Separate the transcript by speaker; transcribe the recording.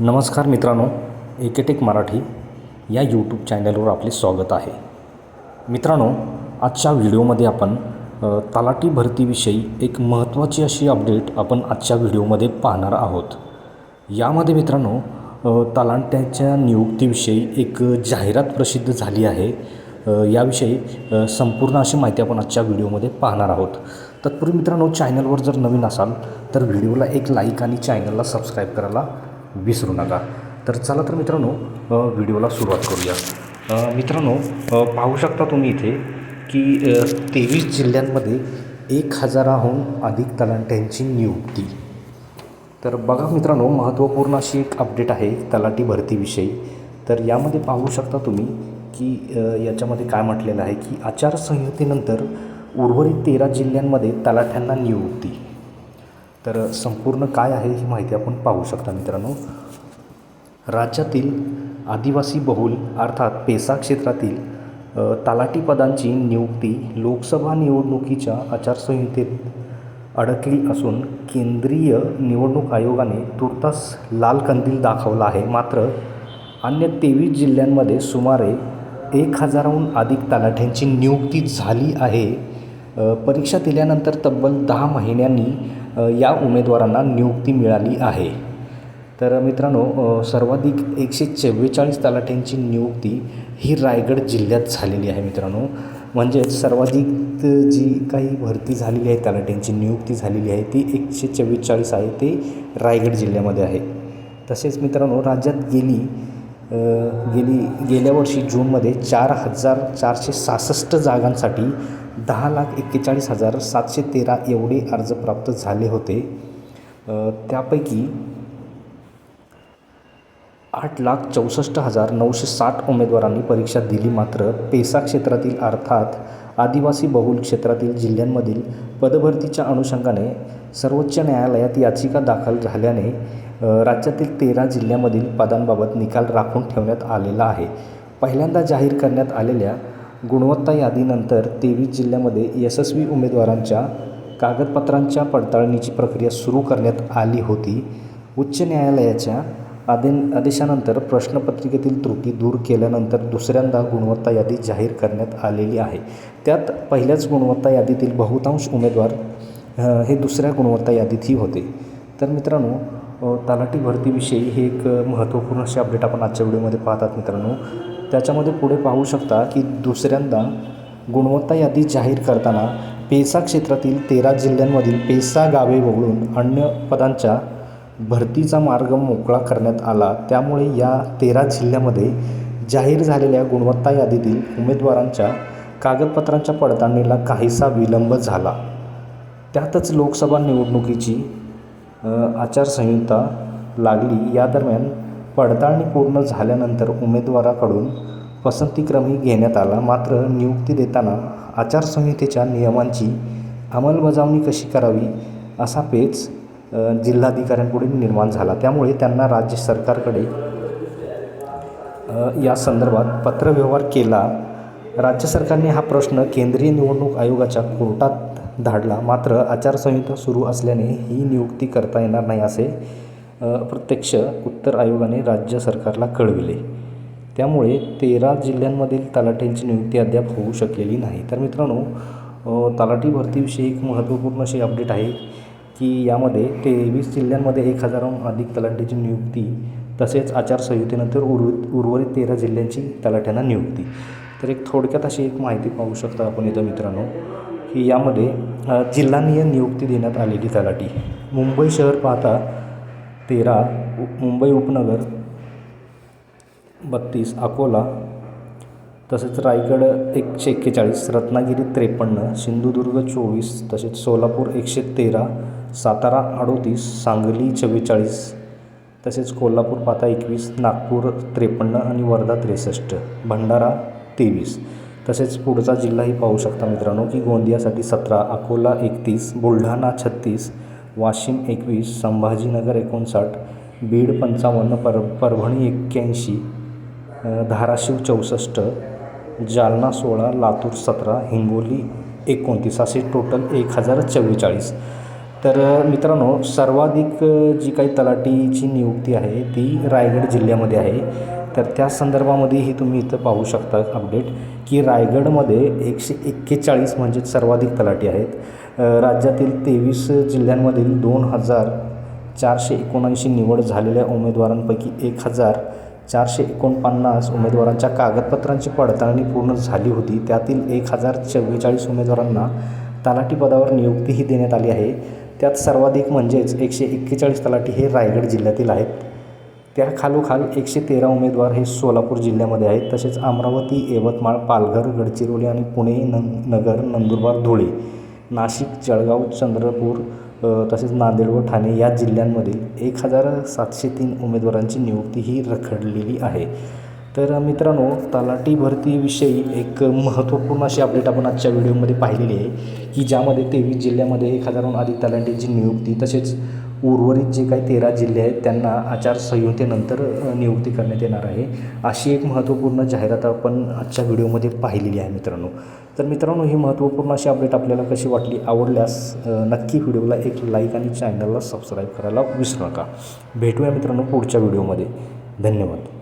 Speaker 1: नमस्कार मित्रांनो एकेटेक मराठी या यूट्यूब चॅनलवर आपले स्वागत आहे. मित्रांनो आजच्या व्हिडिओमध्ये आपण तलाठी भरतीविषयी एक महत्त्वाची अशी अपडेट आपण आजच्या व्हिडिओमध्ये पाहणार आहोत. यामध्ये मित्रांनो अ, तलाट्याच्या नियुक्तीविषयी एक जाहिरात प्रसिद्ध झाली आहे. याविषयी संपूर्ण अशी माहिती आपण आजच्या व्हिडिओमध्ये पाहणार आहोत. तत्पूर्वी मित्रांनो चॅनलवर जर नवीन असाल तर व्हिडिओला एक लाईक आणि चॅनलला सबस्क्राईब करायला विसरू नका. तर चला तर मित्रांनो व्हिडिओला सुरुवात करूया. मित्रांनो पाहू शकता तुम्ही इथे की तेवीस जिल्ह्यांमध्ये एक हजाराहून अधिक तलाट्यांची नियुक्ती. तर बघा मित्रांनो महत्त्वपूर्ण अशी एक अपडेट आहे तलाठी भरतीविषयी. तर यामध्ये पाहू शकता तुम्ही की याच्यामध्ये काय म्हटलेलं आहे की आचारसंहितेनंतर उर्वरित तेरा जिल्ह्यांमध्ये तलाठ्यांना नियुक्ती. तर संपूर्ण काय आहे ही माहिती आपण पाहू शकता मित्रांनो. राज्यातील आदिवासी बहुल अर्थात पेसा क्षेत्रातील तलाठी पदांची नियुक्ती लोकसभा निवडणुकीच्या आचारसंहितेत अडकली असून केंद्रीय निवडणूक आयोगाने तुर्तास लाल कंदील दाखवला आहे. मात्र अन्य तेवीस जिल्ह्यांमध्ये सुमारे एक हजाराहून अधिक तलाठ्यांची नियुक्ती झाली आहे. परीक्षा दिल्यानंतर तब्बल दहा महिन्यांनी या उमेदवारांना नियुक्ती मिळाली आहे. तर मित्रांनो सर्वाधिक एकशे चव्वेचाळीस तलाठ्यांची नियुक्ती ही रायगड जिल्ह्यात झालेली आहे मित्रांनो. म्हणजेच सर्वाधिक जी काही भरती झालेली आहे तलाठ्यांची नियुक्ती झालेली आहे ती एकशे चव्वेचाळीस आहे ते रायगड जिल्ह्यामध्ये आहे. तसेच मित्रांनो राज्यात गेली गेली गेल्या वर्षी जूनमध्ये चार हजार चारशे सहासष्ट जागांसाठी दहा लाख एक्केचाळीस हजार सातशे तेरा एवढे अर्ज प्राप्त झाले होते. त्यापैकी आठ लाख चौसष्ट हजार नऊशे साठ उमेदवारांनी परीक्षा दिली मात्र पेसा क्षेत्रातील अर्थात आदिवासी बहुल क्षेत्रातील जिल्ह्यांमधील पदभरतीच्या अनुषंगाने सर्वोच्च न्यायालयात याचिका दाखल झाल्याने राज्यातील तेरा जिल्ह्यामधील पदांबाबत निकाल राखून ठेवण्यात आलेला आहे. पहिल्यांदा जाहीर करण्यात आलेल्या गुणवत्ता यादीनंतर तेवीस जिल्ह्यामध्ये यशस्वी उमेदवारांच्या कागदपत्रांच्या पडताळणीची प्रक्रिया सुरू करण्यात आली होती. उच्च न्यायालयाच्या आदे आदेशानंतर प्रश्नपत्रिकेतील त्रुटी दूर केल्यानंतर दुसऱ्यांदा गुणवत्ता यादी जाहीर करण्यात आलेली आहे. त्यात पहिल्याच गुणवत्ता यादीतील बहुतांश उमेदवार हे दुसऱ्या गुणवत्ता यादीतही होते. तर मित्रांनो तलाठी भरतीविषयी हे एक महत्त्वपूर्ण असे अपडेट आपण आजच्या व्हिडिओमध्ये पाहतात मित्रांनो. त्याच्यामध्ये पुढे पाहू शकता की दुसऱ्यांदा गुणवत्ता यादी जाहीर करताना पेसा क्षेत्रातील तेरा जिल्ह्यांमधील पेसा गावे वगळून अन्य पदांच्या भरतीचा मार्ग मोकळा करण्यात आला. त्यामुळे या तेरा जिल्ह्यामध्ये जाहीर झालेल्या गुणवत्ता यादीतील उमेदवारांच्या कागदपत्रांच्या पडताळणीला काहीसा विलंब झाला. त्यातच लोकसभा निवडणुकीची आचारसंहिता लागली. या दरम्यान पडताळणी पूर्ण झाल्यानंतर उमेदवाराकडून पसंतीक्रमही घेण्यात आला. मात्र नियुक्ती देताना आचारसंहितेच्या नियमांची अंमलबजावणी कशी करावी असा पेच जिल्हाधिकाऱ्यांपुढे निर्माण झाला. त्यामुळे त्यांना राज्य सरकारकडे या संदर्भात पत्रव्यवहार केला. राज्य सरकारने हा प्रश्न केंद्रीय निवडणूक आयोगाच्या कोर्टात धाडला. मात्र आचारसंहिता सुरू असल्याने ही नियुक्ती करता येणार नाही असे प्रत्यक्ष उत्तर आयोगाने राज्य सरकारला कळविले. त्यामुळे तेरा जिल्ह्यांमधील तलाठ्यांची नियुक्ती अद्याप होऊ शकलेली नाही. तर मित्रांनो तलाठी भरतीविषयी एक महत्त्वपूर्ण अशी अपडेट आहे की यामध्ये तेवीस जिल्ह्यांमध्ये एक हजाराहून अधिक तलाठ्यांची नियुक्ती तसेच आचारसंहितेनंतर उर्वरित उर्वरित तेरा जिल्ह्यांची तलाठ्यांना नियुक्ती. तर एक थोडक्यात अशी एक माहिती पाहू शकता आपण इथं मित्रांनो की यामध्ये जिल्हानिय नियुक्ती देण्यात आलेली तलाठी. मुंबई शहर पाहता तेरा मुंबई उपनगर बत्तीस अकोला तसेच रायगड एकशे एक्केचाळीस रत्नागिरी त्रेपन्न सिंधुदुर्ग चोवीस तसेच सोलापूर एकशे तेरा सातारा अडोतीस सांगली चव्वेचाळीस तसेच कोल्हापूर पाता एकवीस नागपूर त्रेपन्न आणि वर्धा त्रेसष्ट भंडारा तेवीस. तसेच पुढचा जिल्हाही पाहू शकता मित्रांनो की गोंदियासाठी सतरा अकोला एकतीस बुलढाणा छत्तीस वाशिम एकवीस संभाजीनगर एकोणसाठ बीड पंचावन्न पर परभणी एक्क्याऐंशी धाराशिव चौसष्ट जालना सोळा लातूर सतरा हिंगोली एकोणतीस असे टोटल एक हजार चव्वेचाळीस. तर मित्रांनो सर्वाधिक जी काही तलाटीची नियुक्ती आहे ती रायगड जिल्ह्यामध्ये आहे. तर त्या संदर्भामध्येही तुम्ही इथं पाहू शकता अपडेट की रायगडमध्ये एकशे एक्केचाळीस म्हणजेच सर्वाधिक तलाठी आहेत. राज्यातील तेवीस जिल्ह्यांमधील दोन हजार चारशे एकोणऐंशी निवड झालेल्या उमेदवारांपैकी एक हजार चारशे एकोणपन्नास उमेदवारांच्या कागदपत्रांची पडताळणी पूर्ण झाली होती. त्यातील एक हजार चव्वेचाळीस उमेदवारांना तलाठी पदावर नियुक्तीही देण्यात आली आहे. त्यात सर्वाधिक म्हणजेच एकशे एक्केचाळीस तलाठी हे रायगड जिल्ह्यातील आहेत. त्या खालोखाल एकशे तेरा उमेदवार हे सोलापूर जिल्ह्यामध्ये आहेत. तसेच अमरावती यवतमाळ पालघर गडचिरोली आणि पुणे न नगर नंदुरबार धुळे नाशिक जळगाव चंद्रपूर तसेच नांदेड व ठाणे या जिल्ह्यांमधील एक हजार सातशे तीन उमेदवारांची नियुक्ती ही रखडलेली आहे. तर मित्रांनो तलाठी भरतीविषयी एक महत्त्वपूर्ण अशी अपडेट आपण आजच्या व्हिडिओमध्ये पाहिलेली आहे की ज्यामध्ये तेवीस जिल्ह्यामध्ये एक हजारहून अधिक तलाठींची नियुक्ती तसेच उर्वरित जे काही तेरा जिल्हे आहेत त्यांना आचारसंहितेनंतर नियुक्ती करण्यात येणार आहे. अशी एक महत्त्वपूर्ण जाहिरात आपण आजच्या व्हिडिओमध्ये पाहिलेली आहे मित्रांनो. तर मित्रांनो ही महत्त्वपूर्ण अशी अपडेट आपल्याला कशी वाटली आवडल्यास नक्की व्हिडिओला एक लाईक आणि चॅनलला सबस्क्राईब करायला विसरू नका. भेटूया मित्रांनो पुढच्या व्हिडिओमध्ये. धन्यवाद.